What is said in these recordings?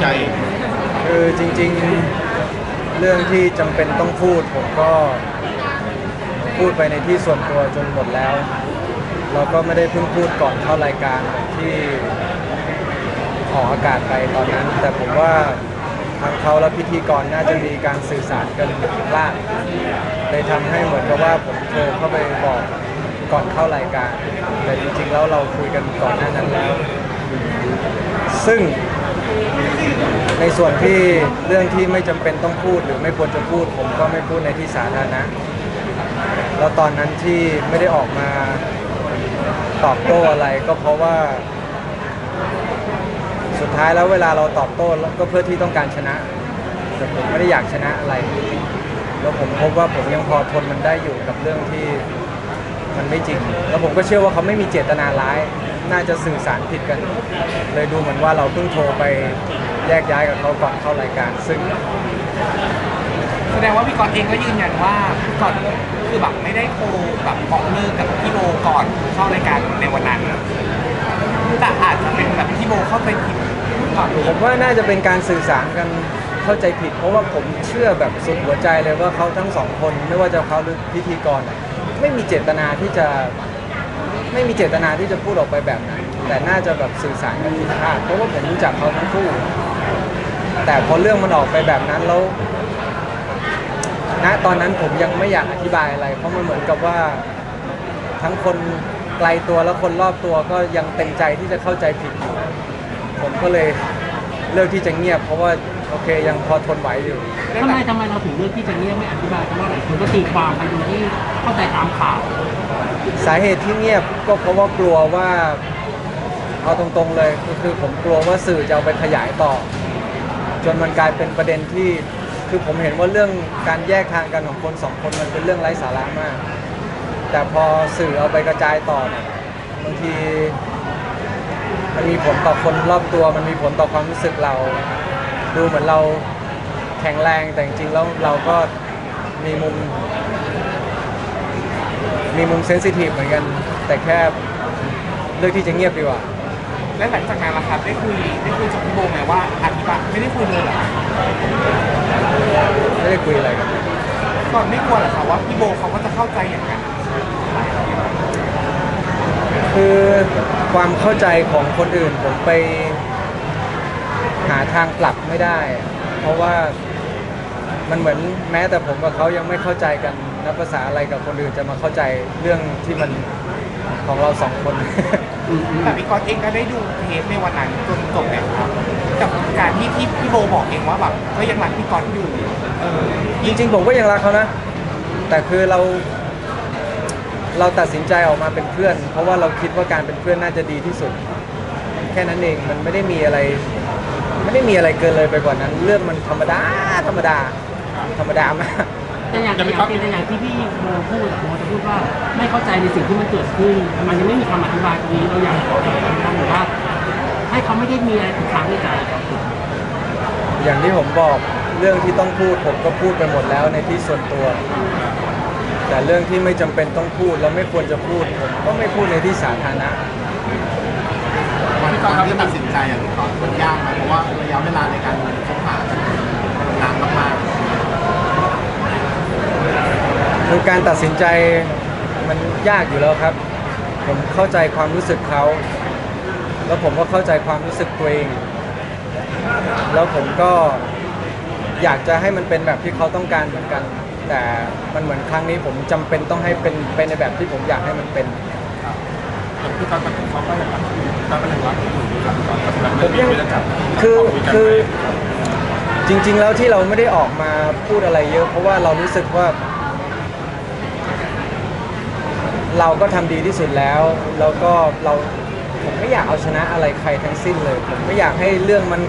ใจ คือจริงๆเรื่องที่จำเป็นต้องพูดผมก็พูดไปในที่ส่วนตัวจนหมดแล้ว เราก็ไม่ได้เพิ่งพูดก่อนเข้ารายการแบบที่ออกอากาศไปตอนนั้น แต่ผมว่าทางเขาและพิธีกรน่าจะมีการสื่อสารกันผิดพลาดเลยทำให้เหมือนกับว่าผมโทรเข้าไปบอกก่อนเข้ารายการ แต่จริงๆแล้วเราคุยกันก่อนหน้านั้นแล้ว ซึ่ง ในส่วนที่เรื่องที่ไม่จำเป็นต้องพูดหรือไม่ควรจะพูด ผมก็ไม่พูดในที่สาธารณะแล้วตอนนั้นที่ไม่ได้ออกมาตอบโต้อะไรก็เพราะว่า สุดท้ายแล้วเวลาเราตอบโต้ก็เพื่อที่ต้องการชนะแต่ผมไม่ได้อยากชนะอะไร แล้วผมพบว่าผมยังพอทนมันได้อยู่กับเรื่องที่มันไม่จริง แล้วผมก็เชื่อว่าเขาไม่มีเจตนาร้าย น่าจะสื่อสารผิดกัน เลยดูเหมือนว่าเราเพิ่งโทรไป แยกย้ายกับเขาก่อนเข้ารายการ ซึ่งแสดงว่าพี่กรณ์เองก็ยืนยันว่าพี่กรณ์คือแบบไม่ได้โทรแบบบอกเลิกกับพี่โบก่อนเข้ารายการในวันนั้นแต่อาจจะเป็นแบบพี่โบเข้าใจผิดก่อนผมว่าน่าจะเป็นการสื่อสารกันเข้าใจผิด เพราะว่าผมเชื่อแบบสุดหัวใจเลยว่าเขาทั้งสองคนไม่ว่าจะเขาหรือพิธีกรอะไม่มีเจตนาที่จะไม่มีเจตนาที่จะพูดออกไปแบบนั้น แต่น่าจะแบบสื่อสารกันผิดพลาดเพราะว่าผมรู้จักเขาทั้งคู่ แต่พอเรื่องมันออกไปแบบนั้นแล้วณตอนนั้นผมยังไม่อยากอธิบายอะไร เพราะมันเหมือนกับว่า ทั้งคนไกลตัวและคนรอบตัวก็ยังเต็มใจที่จะเข้าใจผิดอยู่ ผมก็เลยเลือกที่จะเงียบ เพราะว่าโอเคยังพอทนไหวอยู่ ทำไมทำไมเราถึงเลือกที่จะเงียบไม่อธิบายเพราะว่าหลายคนก็ตีความไปโดยที่เข้าใจตามข่าว สาเหตุที่เงียบก็เพราะว่ากลัวว่า เอาตรงๆเลยก็คือผมกลัวว่าสื่อจะเอาไปขยายต่อ จนมันกลายเป็นประเด็นที่ คือผมเห็นว่าเรื่องการแยกทางกันของคนสองคนมันเป็นเรื่องไร้สาระมาก แต่พอสื่อเอาไปกระจายต่อเนี่ยบางทีมันมีผลต่อคนรอบตัว มันมีผลต่อความรู้สึกเรา ดูเหมือนเราแข็งแรงแต่จริงๆแล้วเราก็มีมุม มีมุมเซนซิทีฟเหมือนกัน แต่แค่เลือกที่จะเงียบดีกว่า และหลังจากนั้นล่ะครับได้คุยได้คุยกับพี่โบไหมว่าอธิบายไม่ได้คุยเลยเหรอไม่ได้คุยอะไรกันก่อนไม่กลัวเหรอครับว่าพี่โบเขาก็จะเข้าใจอย่างนั้นคือความเข้าใจของคนอื่นผมไปหาทางกลับไม่ได้ เพราะว่ามันเหมือนแม้แต่ผมกับเขายังไม่เข้าใจกันนับภาษาอะไรกับคนอื่นจะมาเข้าใจเรื่องที่มันของเราสองคน แต่พี่กรณ์เองก็ได้ดูเทปในวันนั้นจนจบเลยครับกับการที่พี่พี่โบบอกเองว่าแบบก็ยังรักพี่กรณ์อยู่เออจริงๆผมก็ยังรักเขานะ แต่คือเรา เราตัดสินใจออกมาเป็นเพื่อน เพราะว่าเราคิดว่าการเป็นเพื่อนน่าจะดีที่สุด แค่นั้นเองมันไม่ได้มีอะไร ไม่ได้มีอะไรเกินเลยไปกว่านั้น เรื่องมันธรรมดาธรรมดา ธรรมดามาก แต่อย่างแต่อย่างแต่อย่างที่พี่โมพูดอะโมจะพูดว่าไม่เข้าใจในสิ่งที่มันเกิดขึ้น มันยังไม่มีคำอธิบายตรงนี้เราอยากขอแบบนั้นหรือว่าให้เขาไม่ได้มีอะไรติดค้างในใจครับอย่างที่ผมบอกเรื่องที่ต้องพูดผมก็พูดไปหมดแล้วในที่ส่วนตัว แต่เรื่องที่ไม่จำเป็นต้องพูดแล้วไม่ควรจะพูดผมก็ไม่พูดในที่สาธารณะวันที่ก่อนที่ตัดสินใจอะพี่ก่อนมันยากไหมเพราะว่าระยะเวลาในการคบหากันนานมาก คือการตัดสินใจมันยากอยู่แล้วครับ ผมเข้าใจความรู้สึกเขา แล้วผมก็เข้าใจความรู้สึกตัวเอง แล้วผมก็อยากจะให้มันเป็นแบบที่เขาต้องการเหมือนกัน แต่มันเหมือนครั้งนี้ผมจำเป็นต้องให้เป็นเป็นในแบบที่ผมอยากให้มันเป็นๆพี่ก่อนเขาก็ยังรักเขาก็ยังรักอยู่ครับพี่ก่อนก็รักผมยังคือคือจริงๆแล้วที่เราไม่ได้ออกมาพูดอะไรเยอะ เพราะว่าเรารู้สึกว่า เราก็ทำดีที่สุดแล้ว แล้วก็เราผมไม่อยากเอาชนะอะไรใครทั้งสิ้นเลย ผมไม่อยากให้เรื่องมัน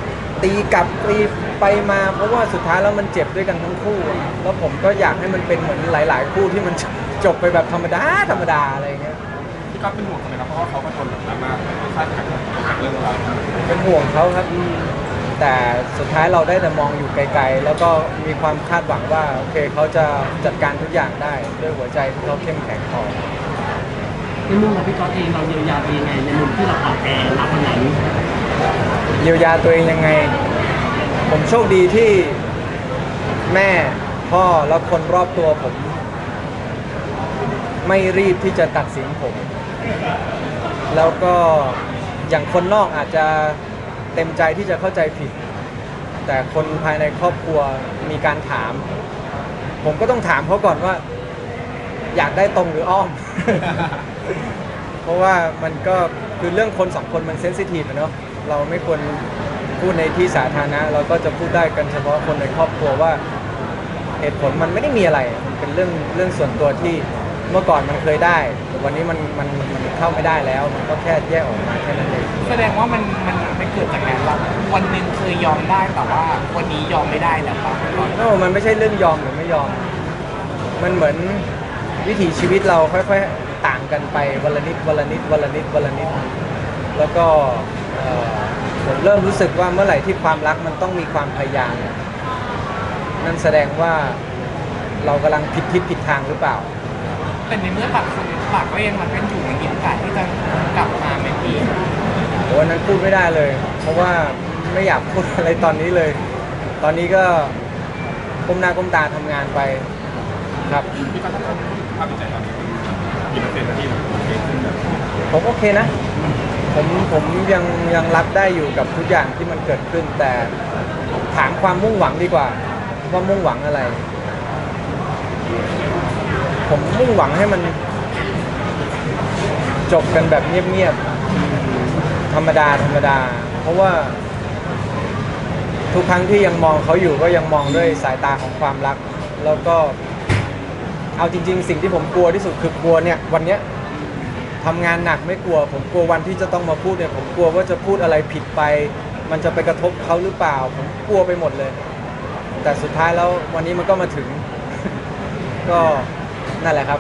ตีกลับตีไปมา เพราะว่าสุดท้ายแล้วมันเจ็บด้วยกันทั้งคู่ แล้วผมก็อยากให้มันเป็นเหมือนหลาย ๆ คู่ที่มันจบไปแบบธรรมดาธรรมดาอะไรอย่างเงี้ยพี่ก่อนเป็นห่วงทำไมครับเพราะว่าเขาก็ทนแบบนั้นมากคาดหวังกับเรื่องราวเป็นห่วงเขาครับแต่สุดท้ายเราได้แต่มองอยู่ไกล ๆ แล้วก็มีความคาดหวังว่าโอเคเขาจะจัดการทุกอย่างได้ด้วยหัวใจที่เขาเข้มแข็งพอ ในมุมของพี่ก๊อตเองเราเยียวยาตัวเองยังไงในมุมที่เราอ่อนแอรับวันนั้นเยียวยาตัวเองยังไง ผมโชคดีที่แม่พ่อแล้วคนรอบตัวผม ไม่รีบที่จะตัดสินผม แล้วก็อย่างคนนอกอาจจะเต็มใจที่จะเข้าใจผิด แต่คนภายในครอบครัวมีการถาม ผมก็ต้องถามเขาก่อนว่า อยากได้ตรงหรืออ้อม เพราะว่ามันก็คือเรื่องคนสองคนมันเซนซิทีฟอะเนาะเราไม่ควรพูดในที่สาธารณะ เราก็จะพูดได้กันเฉพาะคนในครอบครัวว่าเหตุผลมันไม่ได้มีอะไร มันเป็นเรื่องเรื่องส่วนตัวที่เมื่อก่อนมันเคยได้ แต่วันนี้มันมันมันเข้าไม่ได้แล้ว มันก็แค่แยกออกมาแค่นั้นเอง แสดงว่ามันมันไม่เกิดจากการว่าวันหนึ่งเคยยอมได้แต่ว่าวันนี้ยอมไม่ได้แล้วครับโอ้มันไม่ใช่เรื่องยอมหรือไม่ยอม มันเหมือนวิถีชีวิตเราค่อยๆต่าง กันไปวันละนิดวันละนิดวันละนิดวันละนิด แล้วก็เอ่อผมเริ่มรู้สึกว่าเมื่อไหร่ที่ความรักมันต้องมีความพยายามนั่นแสดงว่าเรากำลังผิดทิศผิดทางหรือเปล่า แต่ในเมื่อต่างคนต่างก็ยังรักกันอยู่มันมีโอกาสที่จะกลับมาไหมพี่โอ้อันนั้นพูดไม่ได้เลย เพราะว่าไม่อยากพูดอะไรตอนนี้เลย ตอนนี้ก็ก้มหน้าก้มตาทำงานไปครับ พี่ก็ถ้าเขาพูดถึงภาพจิตใจตอนนี้ ผมโอเคนะ ผมผมยังยังรับได้อยู่กับทุกอย่างที่มันเกิดขึ้น แต่ถามความมุ่งหวังดีกว่า ว่ามุ่งหวังอะไร ผมมุ่งหวังให้มัน จบกันแบบเงียบๆธรรมดาธรรมดา เพราะว่า ทุกครั้งที่ยังมองเขาอยู่ก็ยังมองด้วยสายตาของความรัก แล้วก็เอาจริง ๆ สิ่งที่ผมกลัวที่สุดคือกลัวเนี่ย วันเนี้ย ทำงานหนักไม่กลัว ผมกลัววันที่จะต้องมาพูดเนี่ยผมกลัวว่าจะพูดอะไรผิดไป มันจะไปกระทบเขาหรือเปล่า ผมกลัวไปหมดเลย แต่สุดท้ายแล้ววันนี้มันก็มาถึง ก็นั่นแหละครับ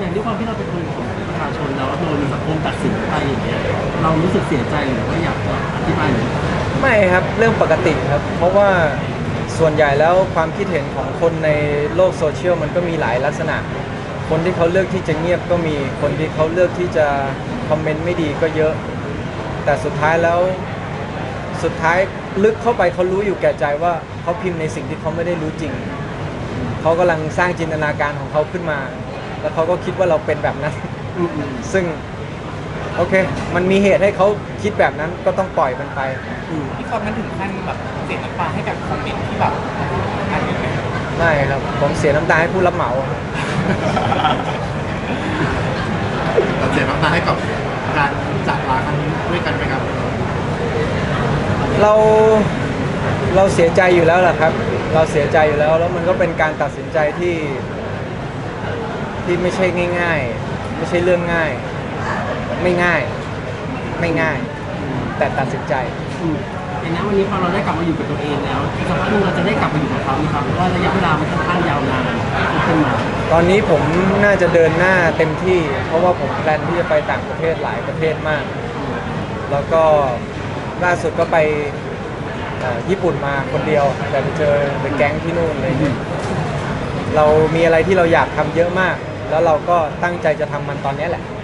อย่างที่ความที่เราเป็นคนของประชาชนแล้วโดนสังคมตัดสินไปอย่างเงี้ยเรารู้สึกเสียใจหรือว่าอยากจะอธิบายหรือไม่ครับเรื่องปกติครับ เพราะว่าส่วนใหญ่แล้วความคิดเห็นของคนในโลกโซเชียลมันก็มีหลายลักษณะ คนที่เขาเลือกที่จะเงียบก็มี คนที่เขาเลือกที่จะคอมเมนต์ไม่ดีก็เยอะ แต่สุดท้ายแล้วสุดท้ายลึกเข้าไปเขารู้อยู่แก่ใจว่าเขาพิมพ์ในสิ่งที่เขาไม่ได้รู้จริง เขากำลังสร้างจินตนาการของเขาขึ้นมา แล้วเขาก็คิดว่าเราเป็นแบบนั้นอืมอืมซึ่งโอเค มันมีเหตุให้เขาคิดแบบนั้นก็ต้องปล่อยมันไปอืมพี่กอนมันถึงขั้นแบบเสียน้ำตาให้กับคอมเมนต์ที่แบบอันนี้ไหมไม่ครับ ผมเสียน้ำตาให้ผู้รับเหมา เราเสียน้ำตาให้กับการจากลาครั้งนี้ด้วยกันไหมครับ เราเราเสียใจอยู่แล้วแหละครับ เราเสียใจอยู่แล้ว แล้วมันก็เป็นการตัดสินใจที่ ที่ไม่ใช่ง่าย ๆ ไม่ใช่เรื่องง่าย ไม่ง่าย ไม่ง่าย แต่ตัดสินใจ อืมอย่างนั้นวันนี้พอเราได้กลับมาอยู่กับตัวเองแล้วอีกสักพักหนึงเราจะได้กลับมาอยู่กับเขาไหมครับเพราะว่าระยะเวลามันค่อนข้างยาวนานที่ขึ้นมาตอนนี้ผมน่าจะเดินหน้าเต็มที่ เพราะว่าผมแพลนที่จะไปต่างประเทศหลายประเทศมาก แล้วก็ล่าสุดก็ไปเอ่อญี่ปุ่นมาคนเดียว แต่ไปเจอเดอะแก๊งที่นู่นเลย เรามีอะไรที่เราอยากทำเยอะมาก แล้วเราก็ตั้งใจจะทำมันตอนนี้แหละอืม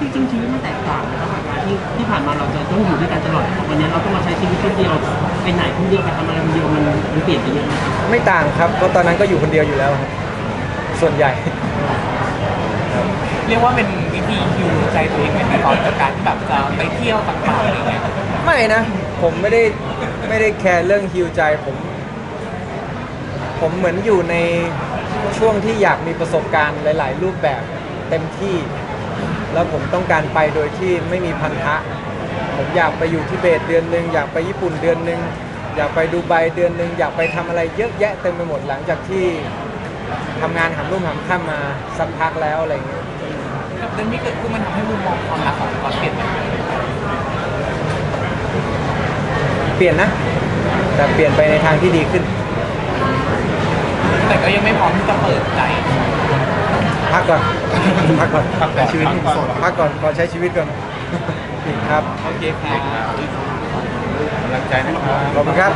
จริงๆชีวิตมันแตกต่างนะครับการที่ที่ผ่านมาเราจะต้องอยู่ด้วยกันตลอดวันนี้เราต้องมาใช้ชีวิตคนเดียวไปไหนคนเดียวไปทำอะไรคนเดียวมันมันเปลี่ยนไปเยอะไหมครับไม่ต่างครับเพราะตอนนั้นก็อยู่คนเดียวอยู่แล้วครับส่วนใหญ่เรียกว่าเป็นวิธีฮิวใจตัวเองในตอนจากการที่แบบจะไปเที่ยวต่างๆอะไรเงี้ยไม่นะ ผมไม่ได้ไม่ได้แคร์เรื่องฮิวใจผม ผมเหมือนอยู่ในช่วงที่อยากมีประสบการณ์หลาย ๆ รูปแบบเต็มที่ แล้วผมต้องการไปโดยที่ไม่มีพันธะ ผมอยากไปอยู่ทิเบตเดือนหนึ่งอยากไปญี่ปุ่นเดือนหนึ่งอยากไปดูไบเดือนหนึ่งอยากไปทำอะไรเยอะแยะเต็มไปหมดหลังจากที่ทำงานหามรุ่มหามค่ำมาสักพักแล้วอะไรอย่างเงี้ยกับเรื่องที่เกิดขึ้นมันทำให้มุมมองความรักของพี่กอนเปลี่ยนไปไหมเปลี่ยนนะ แต่เปลี่ยนไปในทางที่ดีขึ้น แต่ก็ยังไม่พร้อมที่จะเปิดใจ พักก่อนพักก่อนแต่ชีวิตหนุ่มโสดพักก่อนขอใช้ชีวิตก่อนครับโอเคครับกำลังใจนะครับขอบคุณครับ